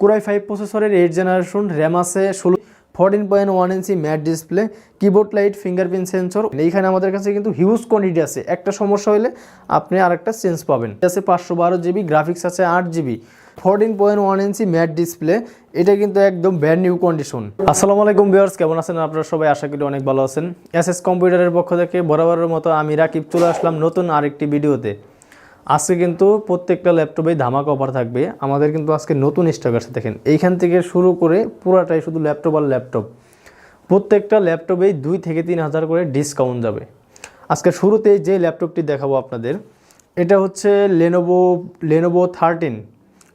কুরাই five প্রসেসরের eight generation, RAM আছে, ষোলো fourteen point one inch matte display, keyboard light, fingerprint sensor. এইখানে আমাদের কাছে কিন্তু হিউজ কোয়ান্টিটি আছে। একটা সমস্যা হলে আপনি আরেকটা চেঞ্জ পাবেন। আছে পাঁচশো বারো জিবি গ্রাফিক্স আছে আট GB. Fourteen point one inch matte display, এটা কিন্তু একদম ব্যান্ড নিউ কন্ডিশন আসসালামু আলাইকুম ভিউয়ার্স, কেমন আছেন আপনারা সবাই? আশা করি অনেক ভালো আছেন। এস এস কম্পিউটারের পক্ষ থেকে বরাবরের মতো আমি রাকিব, চলে আসলাম নতুন আরেকটি ভিডিওতে। আজকে কিন্তু প্রত্যেকটা ল্যাপটপেই ধামাকা অফার থাকবে। আমাদের কিন্তু আজকে নতুন স্টক আছে, দেখেন। এইখান থেকে শুরু করে পুরাটাই শুধু ল্যাপটপ আর ল্যাপটপ। প্রত্যেকটা ল্যাপটপেই দুই থেকে তিন হাজার করে ডিসকাউন্ট যাবে। আজকে শুরুতেই যে ল্যাপটপটি দেখাবো আপনাদের, এটা হচ্ছে Lenovo Lenovo thirteen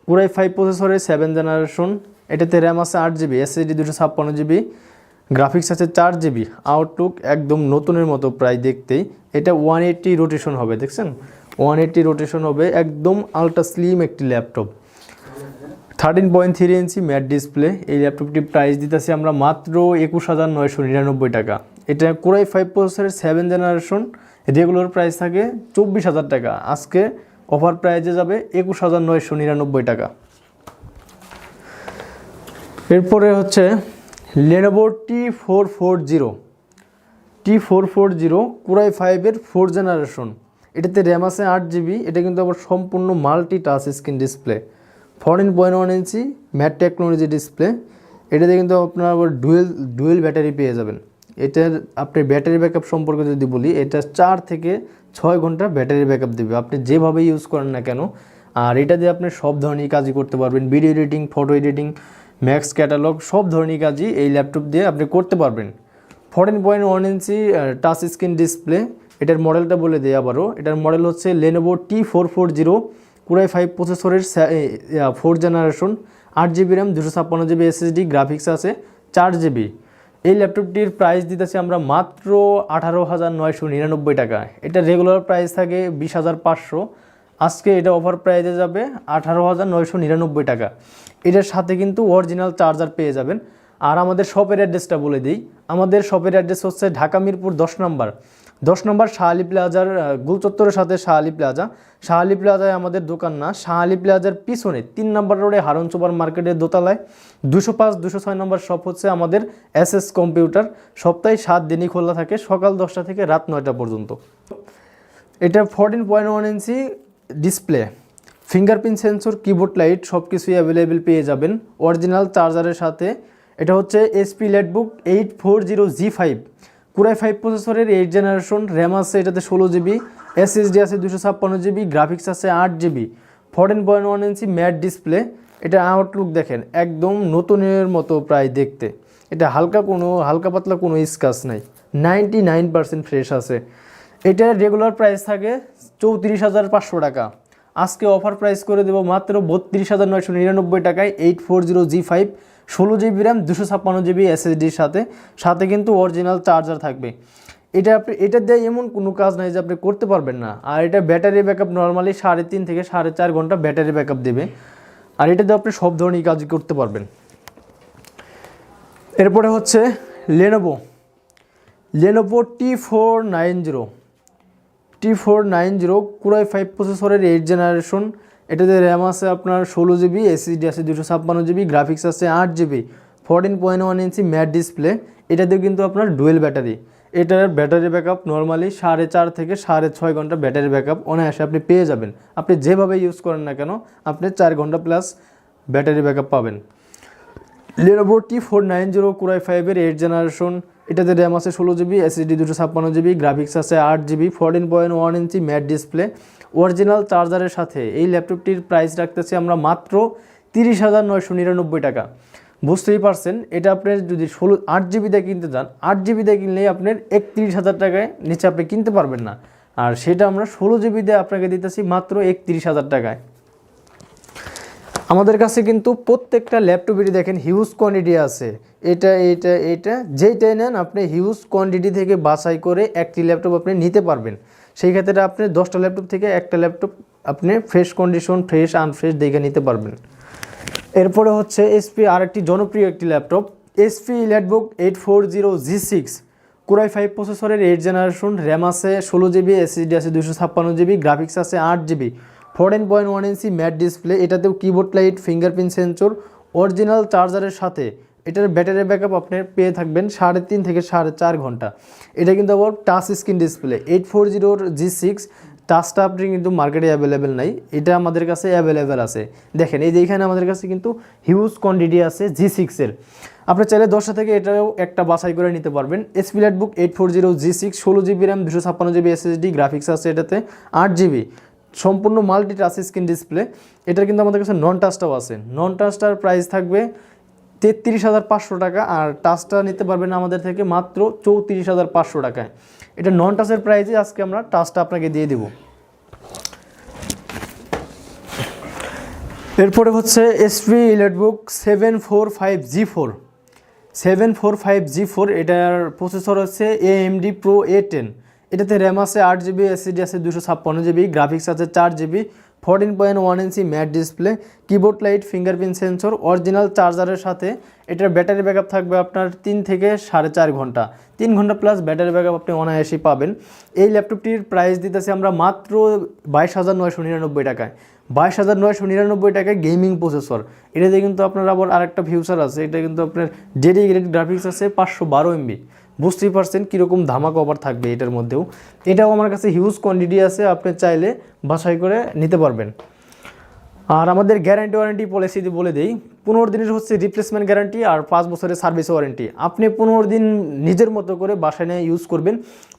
core i five প্রসেসরের সেভেন জেনারেশন এটাতে র্যাম আছে আট জিবি এসএসডি দুশো ছাপ্পান্ন জিবি গ্রাফিক্স আছে চার জিবি আউটলুক একদম নতুনের মতো প্রায় দেখতেই এটা ওয়ান এইট্টি রোটেশন হবে, দেখছেন? ওয়ান এইট্টি রোটেশন হবে, একদম আলট্রা স্লিম একটি laptop thirteen point three inch matte display এই ল্যাপটপটি প্রাইস দিতেছি আমরা মাত্র একুশ হাজার নয়শো নিরানব্বই টাকা। এটা কোরাই ফাইভ প্রসেসরের সেভেন জেনারেশন রেগুলার প্রাইস থাকে চব্বিশ হাজার টাকা। আজকে অফার প্রাইজে যাবে একুশ হাজার নয়শো নিরানব্বই টাকা। এরপরে হচ্ছে Lenovo T four four zero T four four zero core i ফাইভের ফোর জেনারেশন এটাতে র্যাম আছে আট জিবি এটা কিন্তু আবার সম্পূর্ণ multi touch screen display fourteen point one inch matte technology display এটাতে কিন্তু আপনার আবার ডুয়েল ডুয়েল ব্যাটারি পেয়ে যাবেন। এটার আপনি ব্যাটারি ব্যাকআপ সম্পর্কে যদি বলি, এটা চার থেকে ছয় ঘণ্টা ব্যাটারি ব্যাকআপ দেবে। আপনি যেভাবে ইউজ করেন না কেন, আর এটা দিয়ে আপনি সব ধরনের কাজই করতে পারবেন। Video editing photo editing max catalogue সব ধরনের কাজই এই ল্যাপটপ দিয়ে আপনি করতে পারবেন। Fourteen point one inch touch screen display এটার মডেলটা বলে দিই আবারও। এটার মডেল হচ্ছে Lenovo T four four zero core i five প্রসেসরের ফোর জেনারেশন আট জিবি র্যাম দুশো ছাপ্পান্ন জিবি এসএসডি গ্রাফিক্স আছে, চার জিবি এই ল্যাপটপটির প্রাইস দিতেছি আমরা মাত্র আঠারো হাজার নয়শো নিরানব্বই টাকা। এটা রেগুলার প্রাইস থাকে বিশ হাজার পাঁচশো। আজকে এটা অফার প্রাইসে যাবে আঠারো হাজার নয়শো নিরানব্বই টাকা। এটার সাথে কিন্তু অরিজিনাল চার্জার পেয়ে যাবেন। আর আমাদের শপের অ্যাড্রেসটা বলে দিই। আমাদের শপের অ্যাড্রেস হচ্ছে ঢাকা মিরপুর দশ নম্বর। দশ নম্বর শাহালি প্লাজার গুলচত্বরের সাথে শাহালি প্লাজা। শাহালি প্লাজায় আমাদের দোকান না শাহালি প্লাজার পিছনে তিন নম্বর রোডে হারন সুপার মার্কেটের দোতলায় দুশো পাঁচ, দুশো ছয় নম্বর শপ হচ্ছে আমাদের এস এস কম্পিউটার। সপ্তাহে সাত দিনই খোলা থাকে, সকাল দশটা থেকে রাত নয়টা পর্যন্ত। এটা fourteen point one inch display fingerprint sensor keyboard light সব কিছুই অ্যাভেলেবেল পেয়ে যাবেন। অরিজিনাল চার্জারের সাথে। এটা হচ্ছে HP EliteBook eight four zero G five core i five প্রসেসরের এইট জেনারেশন র্যাম আছে এটাতে ষোলো জিবি এসএসডি আছে দুশো ছাপ্পান্ন জিবি গ্রাফিক্স আছে আট GB fourteen point one inch matte display এটা আউটলুক দেখেন, একদম নতুনের মতো প্রায় দেখতে। এটা হালকা কোনো, হালকা পাতলা কোনো স্কাচ নাই। নাইনটি নাইন পার্সেন্ট ফ্রেশ আছে। এটার রেগুলার প্রাইস থাকে চৌত্রিশ হাজার পাঁচশো টাকা। আজকে অফার প্রাইস করে দেবো মাত্র বত্রিশ হাজার নয়শো নিরানব্বই টাকায় eight four zero G five ষোলো জিবি র্যাম, দুশো ছাপ্পান্ন জিবি এসএসডির সাথে। সাথে কিন্তু অরিজিনাল চার্জার থাকবে। এটা আপনি, এটা দিয়ে এমন কোনো কাজ নাই যে আপনি করতে পারবেন না। আর এটা ব্যাটারি ব্যাকআপ নর্মালি সাড়ে তিন থেকে সাড়ে চার ঘণ্টা ব্যাটারি ব্যাকআপ দেবে। আর এটা দিয়ে আপনি সব ধরনের কাজ করতে পারবেন। এরপরে হচ্ছে Lenovo Lenovo T four nine zero T four nine zero core i five প্রসেসরের এইট জেনারেশন এটাতে র্যাম আছে আপনার ষোলো জিবি এসএসডি আছে দুশো ছাপ্পান্ন জিবি গ্রাফিক্স আছে আট GB fourteen point one inch matte display এটাতেও কিন্তু আপনার ডুয়েল ব্যাটারি এটার ব্যাটারি ব্যাকআপ নর্মালি সাড়ে চার থেকে সাড়ে ছয় ঘণ্টা ব্যাটারি ব্যাকআপ অনায়াসে আপনি পেয়ে যাবেন। আপনি যেভাবে ইউজ করেন না কেন, আপনি চার ঘণ্টা প্লাস ব্যাটারি ব্যাকআপ পাবেন। Lenovo T four nine zero core i ফাইভের এইট জেনারেশন এটাতে র্যাম আছে ষোলো জিবি এসএসডি দুশো ছাপ্পান্ন জিবি গ্রাফিক্স আছে আট GB fourteen point one inch matte display original চার্জারের সাথে। এই ল্যাপটপটির প্রাইস রাখতেছি আমরা মাত্র তিরিশ হাজার নয়শো নিরানব্বই টাকা। বুঝতেই পারছেন, এটা আপনি যদি ষোলো, আট জিবিতে কিনতে চান, আট জিবিতে কিনলে আপনার একত্রিশ হাজার টাকায় নিচে আপনি কিনতে পারবেন না। আর সেটা আমরা ষোলো জিবিতে আপনাকে দিতেছি মাত্র একত্রিশ হাজার টাকায়। আমাদের কাছে কিন্তু প্রত্যেকটা ল্যাপটপেরই দেখেন হিউজ কোয়ান্টিটি আছে। এটা এটা এটা, যেইটাই নেন, আপনি হিউজ কোয়ান্টিটি থেকে বাছাই করে একটি ল্যাপটপ আপনি নিতে পারবেন। সেই ক্ষেত্রে আপনি দশটা ল্যাপটপ থেকে একটা ল্যাপটপ আপনি ফ্রেশ কন্ডিশন ফ্রেশ আনফ্রেশ দেখে নিতে পারবেন। এরপরে হচ্ছে এসপি আরেকটি জনপ্রিয় একটি laptop HP EliteBook eight four zero G six core i five প্রসেসরের এইট জেনারেশন র্যাম আছে ষোলো জিবি এসএসডি আছে দুশো ছাপ্পান্ন জিবি গ্রাফিক্স আছে আট GB fourteen point one inch matte display এটাতেও keyboard light fingerprint sensor original চার্জারের সাথে এটার ব্যাটারি ব্যাকআপ আপনি পেয়ে থাকবেন সাড়ে তিন থেকে সাড়ে চার ঘণ্টা। এটা কিন্তু আবার touch screen display eight four জিরোর জি সিক্স টাচটা আপনি কিন্তু মার্কেটে অ্যাভেলেবেল নাই। এটা আমাদের কাছে অ্যাভেলেবেল আছে। দেখেন, এই যে এখানে আমাদের কাছে কিন্তু হিউজ কোয়ান্টিটি আছে জি সিক্সের আপনি চাইলে দশটা থেকে এটাও একটা বাছাই করে নিতে পারবেন। HP EliteBook eight four zero G six ষোলো জিবি র্যাম দুশো ছাপ্পান্ন জিবি এসএসডি গ্রাফিক্স আছে এটাতে, আট জিবি সম্পূর্ণ মাল্টি টাচ স্ক্রিন ডিসপ্লে এটার কিন্তু আমাদের কাছে নন টাচটাও আছে। নন টাচটার প্রাইস থাকবে তেত্রিশ হাজার পাঁচশো টাকা আর টাচটা নিতে পারবেন আমাদের থেকে মাত্র চৌত্রিশ হাজার পাঁচশো টাকায়। এটা নন টাচের প্রাইসে আজকে আমরা টাচটা আপনাকে দিয়ে দিব। এরপরে হচ্ছে HP EliteBook seven four five G four seven four five G four এটার প্রসেসর হচ্ছে এএমডি প্রো এ টেন এটাতে র্যাম আছে আট জিবি এসিডি আছে দুশো ছাপ্পান্ন জিবি গ্রাফিক্স আছে চার GB fourteen point one inch matte display keyboard light fingerprint sensor original চার্জারের সাথে এটার ব্যাটারি ব্যাকআপ থাকবে আপনার তিন থেকে সাড়ে চার ঘণ্টা। তিন ঘণ্টা প্লাস ব্যাটারি ব্যাকআপ আপনি অনায়াসেই পাবেন। এই ল্যাপটপটির প্রাইস দিতেছি আমরা মাত্র বাইশ হাজার নয়শো নিরানব্বই টাকায়। বাইশ হাজার নয়শো নিরানব্বই টাকায় গেমিং প্রসেসর এটাতে কিন্তু আপনার আবার আরেকটা ফিউচার আছে। এটা কিন্তু আপনার ডেডিকেটেড গ্রাফিক্স আছে পাঁচশো বারো এমবি বুঝতেই পারছেন কীরকম ধামাকা অফার থাকবে এটার মধ্যেও। এটাও আমার কাছে হিউজ কোয়ান্টিটি আছে, আপনি চাইলে বাছাই করে নিতে পারবেন। আর আমাদের গ্যারান্টি ওয়ারেন্টি পলিসি বলে দেই, পনেরো দিনের হচ্ছে রিপ্লেসমেন্ট গ্যারান্টি আর পাঁচ বছরের সার্ভিস ওয়ারেন্টি আপনি পনেরো দিন নিজের মতো করে বাসায় নিয়ে ইউজ করবেন,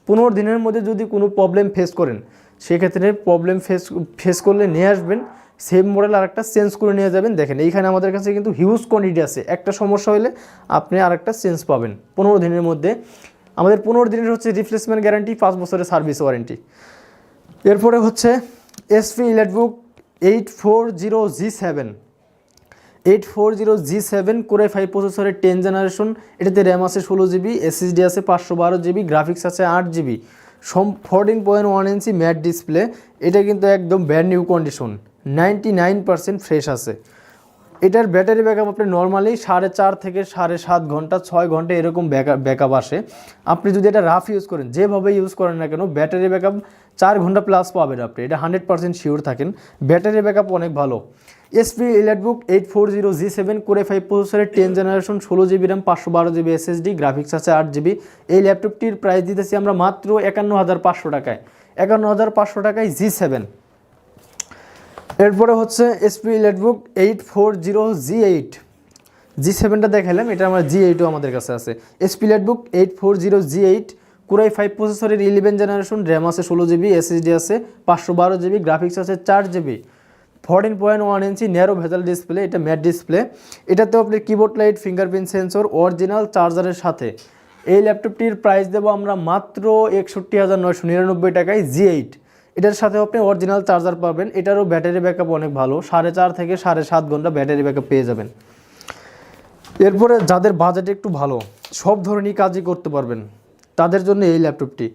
পনেরো দিনের মধ্যে যদি কোনো প্রবলেম ফেস করেন, সেক্ষেত্রে প্রবলেম ফেস ফেস করলে নিয়ে আসবেন। সেম মডেল আরেকটা চেঞ্জ করে নিয়ে যাবেন। দেখেন, এইখানে আমাদের কাছে কিন্তু হিউজ কোয়ান্টিটি আছে। একটা সমস্যা হলে আপনি আরেকটা চেঞ্জ পাবেন পনেরো দিনের মধ্যে। আমাদের পনেরো দিনের হচ্ছে রিপ্লেসমেন্ট গ্যারান্টি পাঁচ বছরের সার্ভিস ওয়ারেন্টি এরপরে হচ্ছে HP EliteBook eight four zero G seven eight four zero G seven core five প্রসেসরের টেন জেনারেশন এটাতে র্যাম আছে ষোলো জিবি এসএসডি আছে পাঁচশো বারো জিবি গ্রাফিক্স আছে আট জিবি সম fourteen point one inch matte display এটা কিন্তু একদম brand new condition ninety nine percent fresh আছে। এটার ব্যাটারি ব্যাকআপ আপনি নর্মালি সাড়ে চার থেকে সাড়ে সাত ঘণ্টা, ছয় ঘণ্টা এরকম ব্যাকআপ আসে। আপনি যদি এটা রাফ ইউজ করেন, যেভাবে ইউজ করেন না কেন, ব্যাটারি ব্যাকআপ চার ঘণ্টা প্লাস পাবেন আপনি। এটা হান্ড্রেড পার্সেন্ট শিওর থাকেন। ব্যাটারি ব্যাকআপ অনেক ভালো। HP EliteBook eight four zero G seven, core five প্রসেসরের টেন জেনারেশন, ষোলো জিবি র্যাম, পাঁচশো বারো জিবি এসএসডি, গ্রাফিক্স আছে আট জিবি। এই ল্যাপটপটির প্রাইস দিতেছি আমরা মাত্র একান্ন হাজার পাঁচশো টাকায়। একান্ন হাজার পাঁচশো টাকায় জি সেভেন। এরপরে হচ্ছে HP EliteBook eight four zero G eight G সেভেনটা দেখালাম এটা আমার জি এইটও আমাদের কাছে আছে। HP EliteBook eight four zero G eight core i five প্রসেসরের ইলেভেন জেনারেশন র্যাম আছে ষোলো জিবি এসএসডি আছে পাঁচশো বারো জিবি গ্রাফিক্স আছে চার GB fourteen point one inch narrow bezel display এটা ম্যাট ডিসপ্লে এটাতেও আপনি keyboard light fingerprint sensor original চার্জারের সাথে। এই ল্যাপটপটির প্রাইস দেবো আমরা মাত্র একষট্টি হাজার নয়শো নিরানব্বই টাকায় জি এইট এটার সাথে আপনি অরিজিনাল চার্জার পাবেন। এটারও ব্যাটারি ব্যাকআপ অনেক ভালো। সাড়ে চার থেকে সাড়ে সাত ঘণ্টা ব্যাটারি ব্যাকআপ পেয়ে যাবেন। এরপরে যাদের বাজেট একটু ভালো, সব ধরনের কাজই করতে পারবেন। তাদের জন্য এই ল্যাপটপটি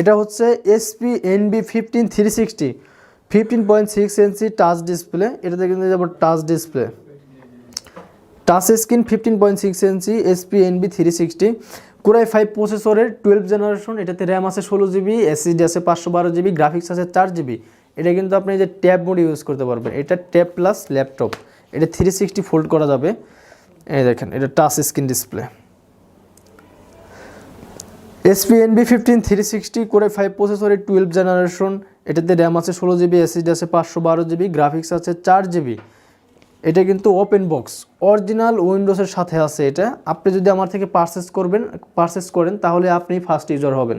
এটা হচ্ছে HP Envy fifteen three sixty fifteen point six inch touch display এটাতে কিন্তু যাব touch display touch screen fifteen point six inch HP Envy three sixty core i five প্রসেসরের টুয়েলভ জেনারেশন এটাতে র্যাম আছে ষোলো জিবি এসএসডি আছে পাঁচশো বারো জিবি গ্রাফিক্স আছে চার জিবি এটা কিন্তু আপনি যে ট্যাব মোড ইউজ করতে পারবেন। এটা ট্যাব প্লাস ল্যাপটপ এটা থ্রি সিক্সটি ফোল্ড করা যাবে। এই দেখেন, এটা touch screen display HP Envy fifteen three sixty core five প্রসেসরের টুয়েলভ জেনারেশন এটাতে র্যাম আছে ষোলো জিবি এসএসডি আছে পাঁচশো বারো জিবি গ্রাফিক্স আছে চার জিবি এটা কিন্তু ওপেন বক্স অরিজিনাল উইন্ডোজের সাথে আছে এটা। আপনি যদি আমার থেকে পারচেস করবেন পারচেস করেন, তাহলে আপনি ফার্স্ট ইউজার হবেন।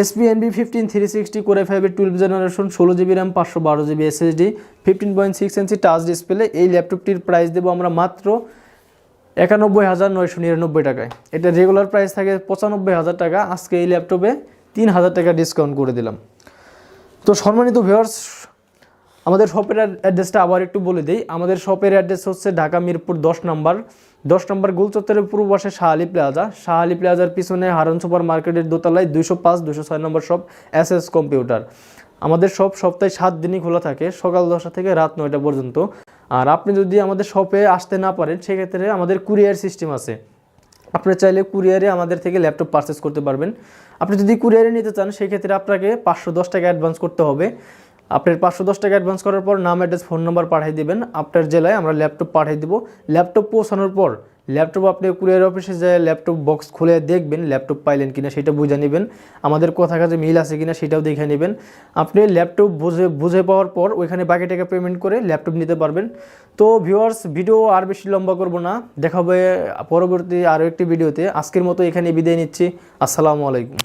HP Envy fifteen three sixty core ফাইভের টুয়েলভ জেনারেশন ষোলো জিবি র্যাম পাঁচশো বারো GB SSD fifteen point six inch touch display এই ল্যাপটপটির প্রাইস দেবো আমরা মাত্র একানব্বই হাজার নয়শো নিরানব্বই টাকায়। এটা রেগুলার প্রাইস থাকে পঁচানব্বই হাজার টাকা, আজকে এই ল্যাপটপে তিন হাজার টাকা ডিসকাউন্ট করে দিলাম। তো সম্মানিত ভিউয়ার্স আমাদের শপের অ্যাড্রেসটা আবার একটু বলে দিই। আমাদের শপের অ্যাড্রেস হচ্ছে ঢাকা মিরপুর দশ নম্বর। দশ নম্বর গোলচত্বরের পূর্ব পাশে শাহ আলী প্লাজা। শাহ আলী প্লাজার পিছনে হারন সুপার মার্কেটের দোতলায় দুশো পাঁচ দুশো ছয় number shop S S computer আমাদের সব সপ্তাহে সাত দিনই খোলা থাকে, সকাল দশটা থেকে রাত নয়টা পর্যন্ত। আর আপনি যদি আমাদের শপে আসতে না পারেন, সেক্ষেত্রে আমাদের কুরিয়ার সিস্টেম আছে। আপনি চাইলে কুরিয়ারে আমাদের থেকে ল্যাপটপ পারচেস করতে পারবেন। আপনি যদি কুরিয়ারে নিতে চান, সেক্ষেত্রে আপনাকে পাঁচশো দশ টাকা অ্যাডভান্স করতে হবে। আপনার পাঁচশো দশ টাকা অ্যাডভান্স করার পর নাম অ্যাড্রেস ফোন নাম্বার পাঠিয়ে দেবেন। আপনার জেলায় আমরা ল্যাপটপ পাঠিয়ে দেবো। ল্যাপটপ পৌঁছানোর পর ল্যাপটপ আপনি কুরিয়ার অফিসে যায় ল্যাপটপ বক্স খুলে দেখবেন ল্যাপটপ পাইলেন কিনা সেটা বুঝে নেবেন। আমাদের কথা কাজে মিল আছে কিনা সেটাও দেখে নেবেন। আপনি ল্যাপটপ বুঝে বুঝে পাওয়ার পর ওইখানে বাকি টাকা পেমেন্ট করে ল্যাপটপ নিতে পারবেন। তো ভিউয়ার্স ভিডিও আর বেশি লম্বা করব না। দেখা হবে পরবর্তী আরও একটি ভিডিওতে আজকের মতো এখানে বিদায় নিচ্ছি। আসসালামু আলাইকুম।